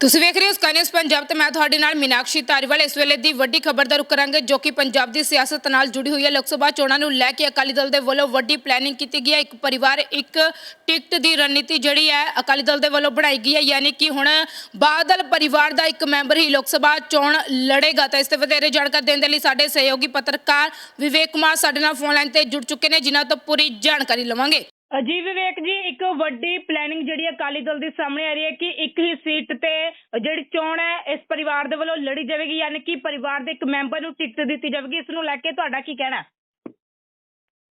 ਤੁਸੀਂ ਵੇਖ ਰਹੇ ਹੋ ਸਕਾਈ ਨਿਊਜ਼ ਪੰਜਾਬ ਤੇ ਮੈਂ ਤੁਹਾਡੇ ਨਾਲ ਮੀਨਾਕਸ਼ੀ ਧਾਰੀਵਾਲ। ਇਸ ਵੇਲੇ ਦੀ ਵੱਡੀ ਖਬਰ ਦਾ ਰੁਕ ਕਰਾਂਗੇ ਜੋ ਕਿ ਪੰਜਾਬ ਦੀ ਸਿਆਸਤ ਨਾਲ ਜੁੜੀ ਹੋਈ ਹੈ। ਲੋਕ ਸਭਾ ਚੋਣਾਂ ਨੂੰ ਲੈ ਕੇ ਅਕਾਲੀ ਦਲ ਦੇ ਵੱਲੋਂ ਵੱਡੀ ਪਲੈਨਿੰਗ ਕੀਤੀ ਗਈ ਹੈ। ਇੱਕ ਪਰਿਵਾਰ, ਇੱਕ ਟਿਕਟ ਦੀ ਰਣਨੀਤੀ ਜਿਹੜੀ ਹੈ ਅਕਾਲੀ ਦਲ ਦੇ ਵੱਲੋਂ ਬਣਾਈ ਗਈ ਹੈ। ਯਾਨੀ ਕਿ ਹੁਣ ਬਾਦਲ ਪਰਿਵਾਰ ਦਾ ਇੱਕ ਮੈਂਬਰ ਹੀ ਲੋਕ ਸਭਾ ਚੋਣ ਲੜੇਗਾ। ਤਾਂ ਇਸ ਤੇ ਵਧੇਰੇ ਜਾਣਕਾਰੀ ਦੇਣ ਦੇ ਲਈ ਸਾਡੇ ਸਹਿਯੋਗੀ ਪੱਤਰਕਾਰ ਵਿਵੇਕ ਕੁਮਾਰ ਸਾਡੇ ਨਾਲ ਫੋਨ ਲਾਈਨ ਤੇ ਜੁੜ ਚੁੱਕੇ ਨੇ, ਜਿਨ੍ਹਾਂ ਤੋਂ ਪੂਰੀ ਜਾਣਕਾਰੀ ਲਵਾਂਗੇ। ਜੀ ਵਿਵੇਕ ਜੀ, ਇੱਕ ਵੱਡੀ ਪਲੈਨਿੰਗ ਜਿਹੜੀ ਅਕਾਲੀ ਦਲ ਦੀ ਸਾਹਮਣੇ ਆ ਰਹੀ ਹੈ ਕਿ ਇੱਕ ਹੀ ਸੀਟ ਤੇ ਜਿਹੜੀ ਚੋਣ ਹੈ, ਇਸ ਪਰਿਵਾਰ ਦੇ ਵੱਲੋਂ ਲੜੀ ਜਾਵੇਗੀ ਯਾਨੀ ਕਿ ਪਰਿਵਾਰ ਦੇ ਇੱਕ ਮੈਂਬਰ ਨੂੰ ਟਿਕਟ ਦਿੱਤੀ ਜਾਵੇਗੀ, ਇਸ ਨੂੰ ਲੈ ਕੇ ਤੁਹਾਡਾ ਕੀ ਕਹਿਣਾ? ਹੈ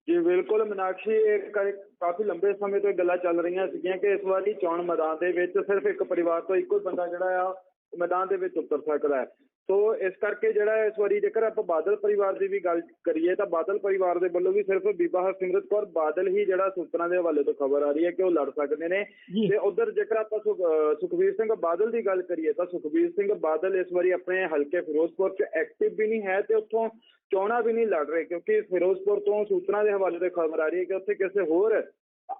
ਜੀ, ਬਿਲਕੁਲ ਮੀਨਾਕਸ਼ੀ, ਇਹ ਕ- ਕਾਫੀ ਲੰਬੇ ਸਮੇਂ ਤੋਂ ਇਹ ਗੱਲਾਂ ਚੱਲ ਰਹੀਆਂ ਸੀਗੀਆਂ ਕਿ ਇਸ ਵਾਰੀ ਚੋਣ ਮੈਦਾਨ ਦੇ ਵਿੱਚ ਸਿਰਫ ਇੱਕ ਪਰਿਵਾਰ ਤੋਂ ਇੱਕੋ ਹੀ ਬੰਦਾ ਜਿਹੜਾ ਆ, ਮੈਦਾਨ ਦੇ ਵਿੱਚ ਉਤਰ ਸਕਦਾ ਹੈ। ਸੋ ਇਸ ਕਰਕੇ ਜਿਹੜਾ ਇਸ ਵਾਰੀ ਜੇਕਰ ਆਪਾਂ ਬਾਦਲ ਪਰਿਵਾਰ ਦੀ ਵੀ ਗੱਲ ਕਰੀਏ ਤਾਂ ਬਾਦਲ ਪਰਿਵਾਰ ਦੇ ਵੱਲੋਂ ਵੀ ਸਿਰਫ ਬੀਬਾ ਹਰਸਿਮਰਤ ਕੌਰ ਬਾਦਲ ਹੀ ਜਿਹੜਾ ਸੂਤਰਾਂ ਦੇ ਹਵਾਲੇ ਤੋਂ ਖਬਰ ਆ ਰਹੀ ਹੈ ਕਿ ਉਹ ਲੜ ਸਕਦੇ ਨੇ। ਤੇ ਉਧਰ ਜੇਕਰ ਆਪਾਂ ਸੁਖ- ਅਹ ਸੁਖਬੀਰ ਸਿੰਘ ਬਾਦਲ ਦੀ ਗੱਲ ਕਰੀਏ ਤਾਂ ਸੁਖਬੀਰ ਸਿੰਘ ਬਾਦਲ ਇਸ ਵਾਰੀ ਆਪਣੇ ਹਲਕੇ ਫਿਰੋਜ਼ਪੁਰ 'ਚ ਐਕਟਿਵ ਵੀ ਨਹੀਂ ਹੈ ਤੇ ਉੱਥੋਂ ਚੋਣਾਂ ਵੀ ਨਹੀਂ ਲੜ ਰਹੇ ਕਿਉਂਕਿ ਫਿਰੋਜ਼ਪੁਰ ਤੋਂ ਸੂਚਨਾ ਦੇ ਹਵਾਲੇ ਤੋਂ ਖਬਰ ਆ ਰਹੀ ਹੈ ਕਿ ਉੱਥੇ ਕਿਸੇ ਹੋਰ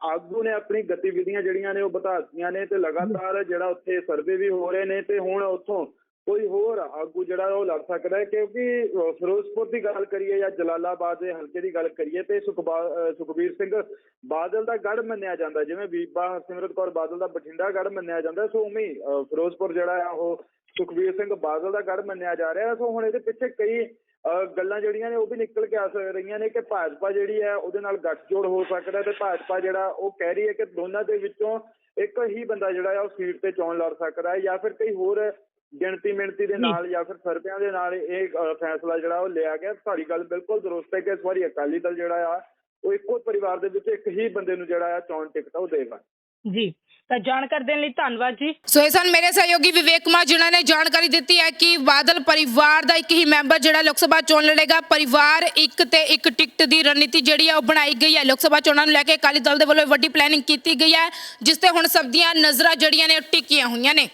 ਆਗੂ ਨੇ ਆਪਣੀ ਗਤੀਵਿਧੀਆਂ ਜਿਹੜੀਆਂ ਨੇ ਉਹ ਵਧਾ ਦਿੱਤੀਆਂ ਨੇ ਤੇ ਲਗਾਤਾਰ ਜਿਹੜਾ ਉੱਥੇ ਸਰਵੇ ਵੀ ਹੋ ਰਹੇ ਨੇ ਤੇ ਹੁਣ ਉੱਥੋਂ ਕੋਈ ਹੋਰ ਆਗੂ ਜਿਹੜਾ ਉਹ ਲੜ ਸਕਦਾ ਹੈ, ਕਿਉਂਕਿ ਫਿਰੋਜ਼ਪੁਰ ਦੀ ਗੱਲ ਕਰੀਏ ਜਾਂ ਜਲਾਲਾਬਾਦ ਦੇ ਹਲਕੇ ਦੀ ਗੱਲ ਕਰੀਏ ਤੇ ਸੁਖਬੀਰ ਸਿੰਘ ਬਾਦਲ ਦਾ ਗੜ ਮੰਨਿਆ ਜਾਂਦਾ, ਜਿਵੇਂ ਬੀਬਾ ਹਰਸਿਮਰਤ ਕੌਰ ਬਾਦਲ ਦਾ ਬਠਿੰਡਾ ਗੜ ਮੰਨਿਆ ਜਾਂਦਾ, ਸੋ ਉਵੇਂ ਫਿਰੋਜ਼ਪੁਰ ਜਿਹੜਾ ਆ, ਉਹ ਸੁਖਬੀਰ ਸਿੰਘ ਬਾਦਲ ਦਾ ਗੜ ਮੰਨਿਆ ਜਾ ਰਿਹਾ, ਸੋ ਹੁਣ ਇਹਦੇ ਪਿੱਛੇ ਕਈ ਗੱਲਾਂ ਜਿਹੜੀਆਂ ਨੇ ਉਹ ਵੀ ਨਿਕਲ ਕੇ ਆ ਸਕ ਰਹੀਆਂ ਨੇ ਕਿ ਭਾਜਪਾ ਜਿਹੜੀ ਹੈ, ਉਹਦੇ ਨਾਲ ਗੱਠਜੋੜ ਹੋ ਸਕਦਾ ਤੇ ਭਾਜਪਾ ਜਿਹੜਾ, ਉਹ ਕਹਿ ਰਹੀ ਹੈ ਕਿ ਦੋਨਾਂ ਦੇ ਵਿੱਚੋਂ ਇੱਕ ਹੀ ਬੰਦਾ ਜਿਹੜਾ ਆ, ਉਹ ਸੀਟ ਤੇ ਚੋਣ ਲੜ ਸਕਦਾ ਹੈ ਜਾਂ ਫਿਰ ਕਈ ਹੋਰ ਗਿਣਤੀ ਮਿਣਤੀ ਦੇ ਨਾਲ ਜਾਂ ਫਿਰ ਸਰਪਿਆਂ ਦੇ ਨਾਲ ਇਹ ਫੈਸਲਾ ਜਿਹੜਾ ਉਹ ਲਿਆ ਗਿਆ। ਤੁਹਾਡੀ ਗੱਲ ਬਿਲਕੁਲ ਦਰੁਸਤ ਹੈ ਕਿ ਇਸ ਵਾਰੀ ਅਕਾਲੀ ਦਲ ਜਿਹੜਾ ਆ ਉਹ ਇੱਕੋ ਪਰਿਵਾਰ ਦੇ ਵਿੱਚ ਇੱਕ ਹੀ ਬੰਦੇ ਨੂੰ ਜਿਹੜਾ ਆ ਚੋਣ ਟਿਕਟ ਉਹ ਦੇਗਾ ਜੀ। ਤਾਂ ਜਾਣਕਾਰੀ ਦੇਣ ਲਈ ਧੰਨਵਾਦ ਜੀ। ਸੋ ਇਹ ਸਨ ਮੇਰੇ ਸਹਿਯੋਗੀ ਵਿਵੇਕ ਕੁਮਾਰ ਜਿਨ੍ਹਾਂ ਨੇ ਜਾਣਕਾਰੀ ਦਿੱਤੀ ਹੈ ਕਿ ਬਾਦਲ ਪਰਿਵਾਰ ਦਾ ਇੱਕ ਹੀ ਮੈਂਬਰ ਜਿਹੜਾ ਲੋਕ ਸਭਾ ਚੋਣ ਲੜੇਗਾ। ਪਰਿਵਾਰ ਇੱਕ ਤੇ ਇੱਕ ਟਿਕਟ ਦੀ ਰਣਨੀਤੀ ਜਿਹੜੀ ਹੈ ਉਹ ਬਣਾਈ ਗਈ ਹੈ। ਲੋਕ ਸਭਾ ਚੋਣਾਂ ਨੂੰ ਲੈ ਕੇ ਅਕਾਲੀ ਦਲ ਦੇ ਵੱਲੋਂ ਵੱਡੀ ਪਲੈਨਿੰਗ ਕੀਤੀ ਗਈ ਹੈ ਜਿਸ ਤੇ ਹੁਣ ਸਭ ਦੀਆਂ ਨਜ਼ਰਾਂ ਜਿਹੜੀਆਂ ਨੇ ਉਹ ਟਿਕੀਆਂ ਹੋਈਆਂ ਨੇ।